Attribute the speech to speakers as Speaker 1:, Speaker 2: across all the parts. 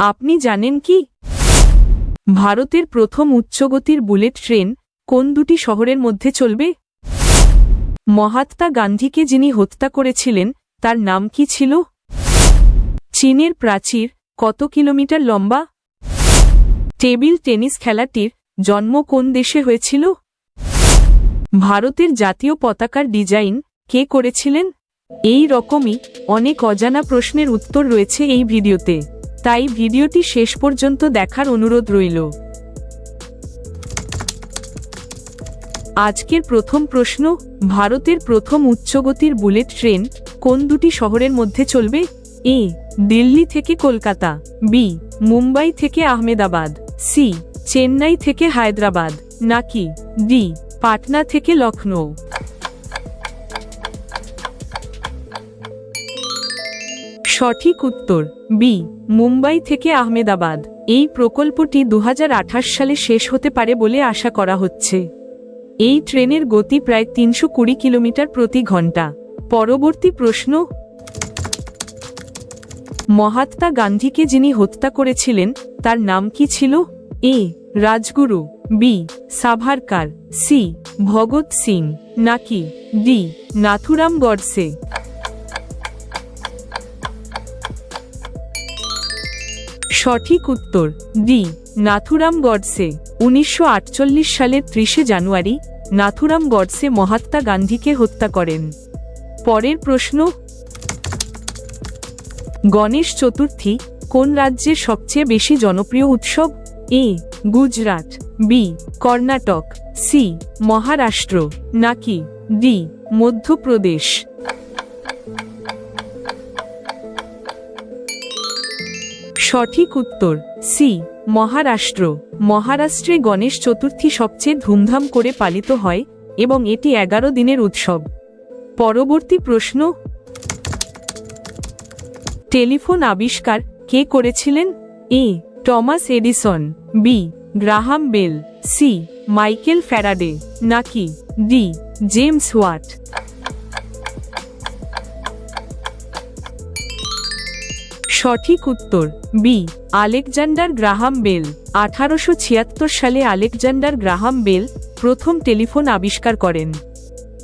Speaker 1: আপনি জানেন কি? ভারতের প্রথম উচ্চগতির বুলেট ট্রেন কোন দুটি শহরের মধ্যে চলবে? মহাত্মা গান্ধীকে যিনি হত্যা করেছিলেন, তার নাম কি ছিল? চীনের প্রাচীর কত কিলোমিটার লম্বা? টেবিল টেনিস খেলাটির জন্ম কোন দেশে হয়েছিল? ভারতের জাতীয় পতাকার ডিজাইন কে করেছিলেন? এই রকমই অনেক অজানা প্রশ্নের উত্তর রয়েছে এই ভিডিওতে। তাই ভিডিওটি শেষ পর্যন্ত দেখার অনুরোধ রইল। আজকের প্রথম প্রশ্ন, ভারতের প্রথম উচ্চগতির বুলেট ট্রেন কোন দুটি শহরের মধ্যে চলবে? এ, দিল্লি থেকে কলকাতা, বি, মুম্বাই থেকে আহমেদাবাদ, সি, চেন্নাই থেকে হায়দ্রাবাদ, নাকি ডি, পাটনা থেকে লখনৌ সঠিক উত্তর, বি, মুম্বাই থেকে আহমেদাবাদ। এই প্রকল্পটি দু হাজার আঠাশ সালে শেষ হতে পারে বলে আশা করা হচ্ছে। এই ট্রেনের গতি প্রায় তিনশো কুড়ি কিলোমিটার প্রতি ঘণ্টা পরবর্তী প্রশ্ন, মহাত্মা গান্ধীকে যিনি হত্যা করেছিলেন, তার নাম কি ছিল? A, Rajguru, B, Savarkar, C, Bhagat Singh, নাকি ডি, নাথুরাম গডসে? সঠিক উত্তর, ডি, নাথুরাম গডসে, উনিশশো আটচল্লিশ সালের ত্রিশে জানুয়ারি, নাথুরাম গডসে মহাত্মা গান্ধীকে হত্যা করেন। পরের প্রশ্ন, গণেশ চতুর্থী, কোন রাজ্যের সবচেয়ে বেশি জনপ্রিয় উৎসব? A, Gujarat, B, Karnataka, C, Maharashtra, নাকি ডি, মধ্যপ্রদেশ? সঠিক উত্তর, সি, মহারাষ্ট্র। মহারাষ্ট্রে গণেশ চতুর্থী সবচেয়ে ধুমধাম করে পালিত হয় এবং এটি এগারো দিনের উৎসব। পরবর্তী প্রশ্ন। টেলিফোন আবিষ্কার কে করেছিলেন? A, Thomas Edison, B, Graham Bell, C, Michael Faraday, নাকি ডি, জেমস ওয়াট? সঠিক উত্তর, বি, আলেকজান্ডার গ্রাহাম বেল, আঠারোশো ছিয়াত্তর সালে আলেকজান্ডার গ্রাহাম বেল প্রথম টেলিফোন আবিষ্কার করেন।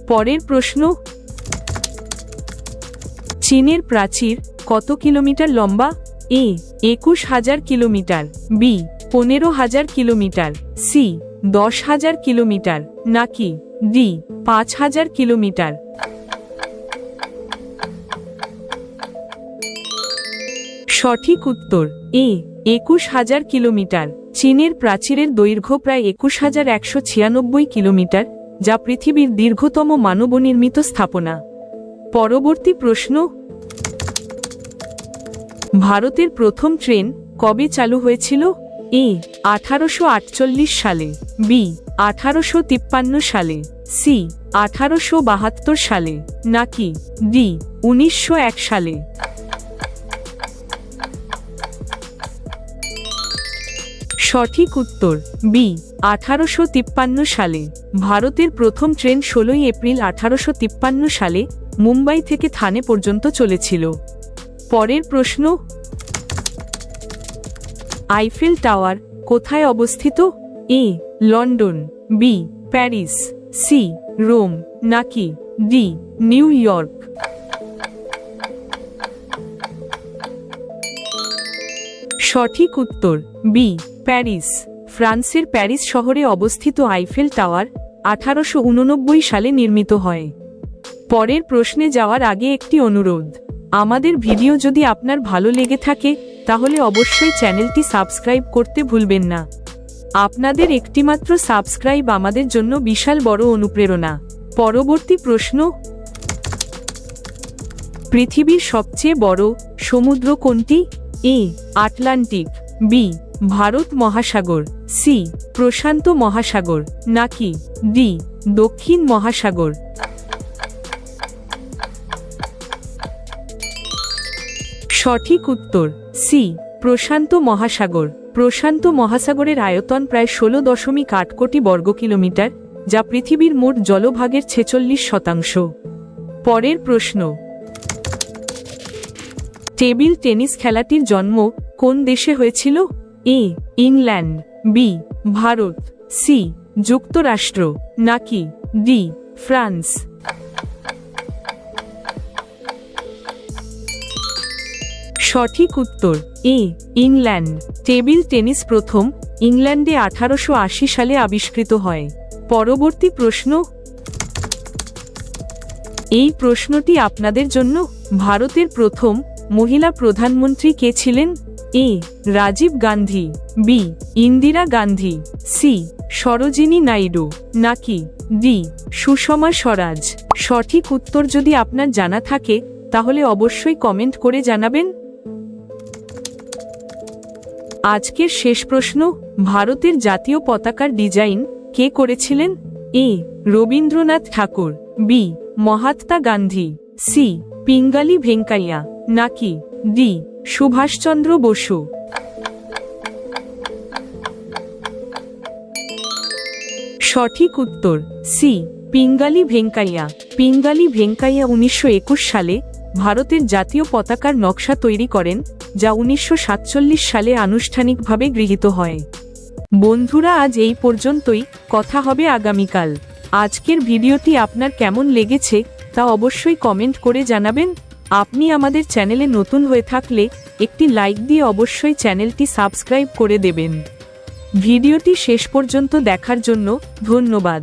Speaker 1: পরের প্রশ্ন, চীনের প্রাচীর কত কিলোমিটার লম্বা? এ, একুশ হাজার কিলোমিটার, বি, পনেরো হাজার কিলোমিটার, সি, দশ হাজার কিলোমিটার, নাকি ডি, পাঁচ হাজার কিলোমিটার? সঠিক উত্তর, এ, একুশ হাজার কিলোমিটার। চীনের প্রাচীরের দৈর্ঘ্য প্রায় একুশ হাজার একশো ছিয়ানব্বই কিলোমিটার, যা পৃথিবীর দীর্ঘতম মানবনির্মিত স্থাপনা। পরবর্তী প্রশ্ন। ভারতের প্রথম ট্রেন কবে চালু হয়েছিল? এ, আঠারোশো আটচল্লিশ সালে, বি, আঠারোশো তিপ্পান্ন সালে, সি, আঠারোশো বাহাত্তর সালে, নাকি ডি, উনিশশো এক সালে? সঠিক উত্তর বি আঠারোশো তিপ্পান্ন সালে। ভারতের প্রথম ট্রেন ষোলোই এপ্রিল আঠারোশো তিপ্পান্ন সালে মুম্বাই থেকে থানে পর্যন্ত চলেছিল। পরের প্রশ্ন, আইফেল টাওয়ার কোথায় অবস্থিত? A London B Paris C Rome, নাকি ডি নিউ ইয়র্ক? সঠিক উত্তর বি প্যারিস, ফ্রান্সের প্যারিস শহরে অবস্থিত আইফেল টাওয়ার, আঠারোশো উননব্বই সালে নির্মিত হয়। পরের প্রশ্নে যাওয়ার আগে একটি অনুরোধ। আমাদের ভিডিও যদি আপনার ভালো লেগে থাকে, তাহলে অবশ্যই চ্যানেলটি সাবস্ক্রাইব করতে ভুলবেন না। আপনাদের একটিমাত্র সাবস্ক্রাইব আমাদের জন্য বিশাল বড় অনুপ্রেরণা। পরবর্তী প্রশ্ন, পৃথিবীর সবচেয়ে বড় সমুদ্র কোনটি? এ আটলান্টিক, বি, ভারত মহাসাগর, সি, প্রশান্ত মহাসাগর, নাকি ডি, দক্ষিণ মহাসাগর। সঠিক উত্তর, সি, প্রশান্ত মহাসাগর। প্রশান্ত মহাসাগরের আয়তন প্রায় ষোলো দশমিক আট কোটি বর্গ কিলোমিটার, যা পৃথিবীর মোট জলভাগের ছেচল্লিশ শতাংশ। পরের প্রশ্ন টেবিল টেনিস খেলাটির জন্ম কোন দেশে হয়েছিল? A, England, B, Bharat, C, যুক্তরাষ্ট্র, নাকি ডি, ফ্রান্স? সঠিক উত্তর, এ, ইংল্যান্ড। টেবিল টেনিস প্রথম ইংল্যান্ডে আঠারোশো আশি সালে আবিষ্কৃত হয়। পরবর্তী প্রশ্ন? এই প্রশ্নটি আপনাদের জন্য ভারতের প্রথম মহিলা প্রধানমন্ত্রী কে ছিলেন? A. Rajiv Gandhi, B. Indira Gandhi, C. Sarojini Naidu, নাকি ডি. সুষমা স্বরাজ? সঠিক উত্তর যদি আপনার জানা থাকে, তাহলে অবশ্যই কমেন্ট করে জানাবেন। আজকের শেষ প্রশ্ন, ভারতের জাতীয় পতাকার ডিজাইন কে করেছিলেন? A. Rabindranath Thakur, B. Mahatma Gandhi. C, Pingali Venkayya, নাকি ডি, সুভাষচন্দ্র বসু? সঠিক উত্তর, সি, পিঙ্গালি ভেঙ্কাইয়া। পিঙ্গালি ভেঙ্কাইয়া উনিশশো একুশ সালে ভারতের জাতীয় পতাকার নকশা তৈরি করেন, যা উনিশশো সাতচল্লিশ সালে আনুষ্ঠানিকভাবে গৃহীত হয়। বন্ধুরা, আজ এই পর্যন্তই। কথা হবে আগামীকাল। আজকের ভিডিওটি আপনার কেমন লেগেছে তা অবশ্যই কমেন্ট করে জানাবেন। আপনি আমাদের চ্যানেলে নতুন হয়ে থাকলে একটি লাইক দিয়ে অবশ্যই চ্যানেলটি সাবস্ক্রাইব করে দেবেন। ভিডিওটি শেষ পর্যন্ত দেখার জন্য ধন্যবাদ।